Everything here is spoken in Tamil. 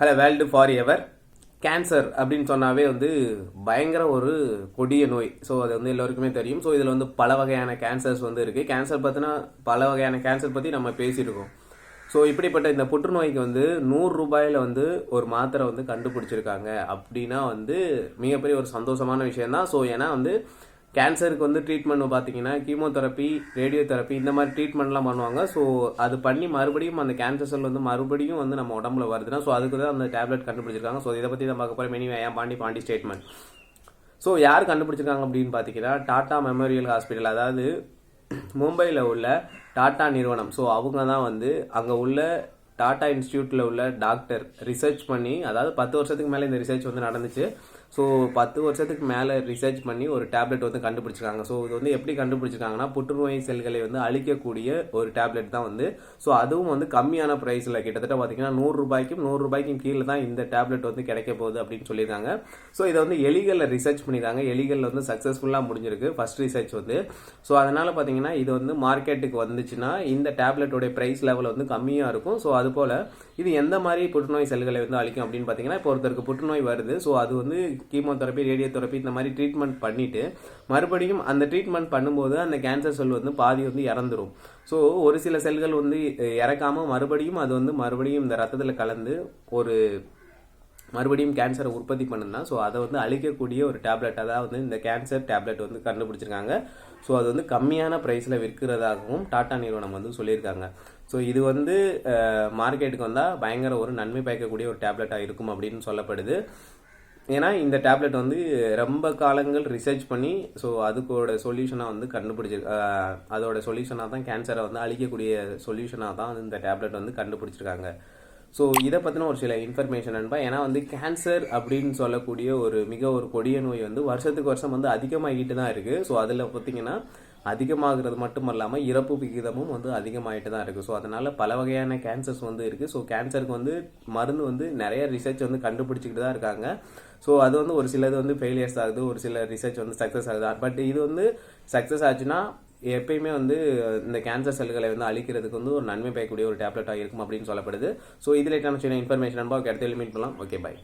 Hello world forever cancer அப்படின்னு சொன்னாவே வந்து பயங்கர ஒரு கொடிய நோய். ஸோ அது வந்து எல்லோருக்குமே தெரியும். ஸோ இதில் வந்து பல வகையான கேன்சர்ஸ் வந்து இருக்குது கேன்சர் பற்றினா பல வகையான கேன்சர் பற்றி நம்ம பேசியிருக்கோம். ஸோ இப்படிப்பட்ட இந்த புற்றுநோய்க்கு வந்து நூறு ரூபாயில் வந்து ஒரு மாத்திரை வந்து கண்டுபிடிச்சிருக்காங்க. அப்படின்னா வந்து மிகப்பெரிய ஒரு சந்தோஷமான விஷயம் தான் ஸோ ஏன்னா வந்து கேன்சருக்கு வந்து ட்ரீட்மெண்ட் பார்த்தீங்கன்னா கீமோதெரப்பி ரேடியோ தெரப்பி இந்த மாதிரி ட்ரீட்மெண்ட்லாம் பண்ணுவாங்க. ஸோ அது பண்ணி மறுபடியும் அந்த கேன்சர் செல் வந்து மறுபடியும் வந்து நம்ம உடம்புல வருதுன்னா ஸோ அதுக்கு தான் அந்த டேப்லெட் கண்டுபிடிச்சிருக்காங்க. ஸோ இதை பற்றி தான் பார்க்க போகிறோம் மெனி ஏன் பாண்டி பாண்டி ஸ்டேட்மெண்ட் ஸோ யார் கண்டுபிடிச்சிருக்காங்க அப்படின்னு பார்த்தீங்கன்னா டாடா மெமோரியல் ஹாஸ்பிட்டல் அதாவது மும்பையில் உள்ள டாடா நிறுவனம். ஸோ அவங்க தான் வந்து அங்கே உள்ள டாடா இன்ஸ்டியூட்டில் உள்ள டாக்டர் ரிசர்ச் பண்ணி அதாவது பத்து வருஷத்துக்கு மேலே இந்த ரிசர்ச் வந்து நடந்துச்சு. ஸோ பத்து வருஷத்துக்கு மேலே ரிசர்ச் பண்ணி ஒரு டேப்லெட் வந்து கண்டுபிடிச்சிருக்காங்க. ஸோ இது வந்து எப்படி கண்டுபிடிச்சிருக்காங்கன்னா புற்றுநோய் செல்களை வந்து அழிக்கக்கூடிய ஒரு டேப்லெட் தான் வந்து. ஸோ அதுவும் வந்து கம்மியான ப்ரைஸில் கிட்டத்தட்ட பார்த்தீங்கன்னா நூறு ரூபாய்க்கும் நூறு ரூபாய்க்கும் கீழே தான் இந்த டேப்லெட் வந்து கிடைக்க போகுது அப்படின்னு சொல்லியிருக்காங்க. ஸோ இதை வந்து எலிகளில் ரிசர்ச் பண்ணியிருக்காங்க. எலிகளில் வந்து சக்ஸஸ்ஃபுல்லாக முடிஞ்சிருக்கு ஃபஸ்ட் ரிசர்ச் வந்து. ஸோ அதனால் பார்த்தீங்கன்னா இது வந்து மார்க்கெட்டுக்கு வந்துச்சுன்னா இந்த டேப்லெட்டோடைய ப்ரைஸ் லெவல் வந்து கம்மியாக இருக்கும். ஸோ அது போல் இது எந்த மாதிரி புற்றுநோய் செல்களை வந்து அழிக்கும் அப்படின்னு பார்த்தீங்கன்னா இப்போ ஒருத்தருக்கு புற்றுநோய் வருது ஸோ அது வந்து கீமோதெரப்பி ரேடியோ தெரப்பி இந்த மாதிரி ட்ரீட்மெண்ட் பண்ணிட்டு மறுபடியும் அந்த ட்ரீட்மெண்ட் பண்ணும்போது அந்த கேன்சர் செல் வந்து பாதி வந்து இறந்துடும் ஸோ ஒரு சில செல்கள் வந்து இறக்காமல் மறுபடியும் அது வந்து மறுபடியும் இந்த ரத்தத்தில் கலந்து ஒரு மறுபடியும் கேன்சரை உற்பத்தி பண்ணுனா ஸோ அதை வந்து அழிக்கக்கூடிய ஒரு டேப்லெட் அதாவது வந்து இந்த கேன்சர் டேப்லெட் வந்து கண்டுபிடிச்சிருக்காங்க. ஸோ அது வந்து கம்மியான ப்ரைஸில் விற்கிறதாகவும் டாடா நிறுவனம் வந்து சொல்லியிருக்காங்க. ஸோ இது வந்து மார்க்கெட்டுக்கு வந்தால் பயங்கர ஒரு நன்மை பயக்கக்கூடிய ஒரு டேப்லெட்டாக இருக்கும் அப்படின்னு சொல்லப்படுது. ஏன்னா இந்த டேப்லெட் வந்து ரொம்ப காலங்கள் ரிசர்ச் பண்ணி ஸோ அதுக்கோட சொல்யூஷனாக வந்து கண்டுபிடிச்சி அதோட சொல்யூஷனாக தான் கேன்சரை வந்து அழிக்கக்கூடிய சொல்யூஷனாக தான் வந்து இந்த டேப்லெட் வந்து கண்டுபிடிச்சிருக்காங்க. ஸோ இதை பற்றின ஒரு சில இன்ஃபர்மேஷன் அன்பா ஏன்னா வந்து கேன்சர் அப்படின்னு சொல்லக்கூடிய ஒரு மிக ஒரு கொடிய நோய் வந்து வருஷத்துக்கு வருஷம் வந்து அதிகமாகிட்டு தான் இருக்குது ஸோ அதில் பார்த்தீங்கன்னா அதிகமாகிறது மட்டும் இல்லாமல் இறப்பு விகிதமும் வந்து அதிகமாகிட்டு தான் இருக்குது ஸோ அதனால் பல வகையான கேன்சர்ஸ் வந்து இருக்குது ஸோ கேன்சருக்கு வந்து மருந்து வந்து நிறைய ரிசர்ச் வந்து கண்டுபிடிச்சிக்கிட்டு தான் இருக்காங்க. ஸோ அது வந்து ஒரு சிலது வந்து ஃபெயிலியர்ஸ் ஆகுது ஒரு சில ரிசர்ச் வந்து சக்ஸஸ் ஆகுது. பட் இது வந்து சக்ஸஸ் ஆச்சுன்னா எப்பயுமே வந்து இந்த கேன்சர் செல்களை வந்து அழிக்கிறதுக்கு வந்து ஒரு நன்மை பயக்கூடிய ஒரு டேப்லெட்டாக இருக்கும் அப்படின்னு சொல்லப்படுது. ஸோ இதில் சின்ன இன்ஃபர்மேஷன் அன்பா அடுத்த மீட் பண்ணலாம். Okay bye